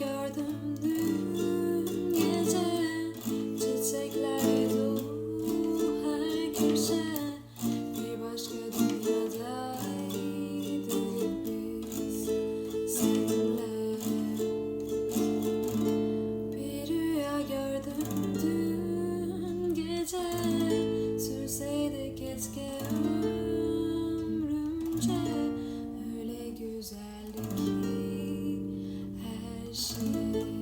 gördüm dün gece. Çiçekler dolu Bir başka dünyadaydık biz seninle. Bir rüya gördüm dün gece. Sürseydi keşke ömrümce. Öyle güzeldi 心。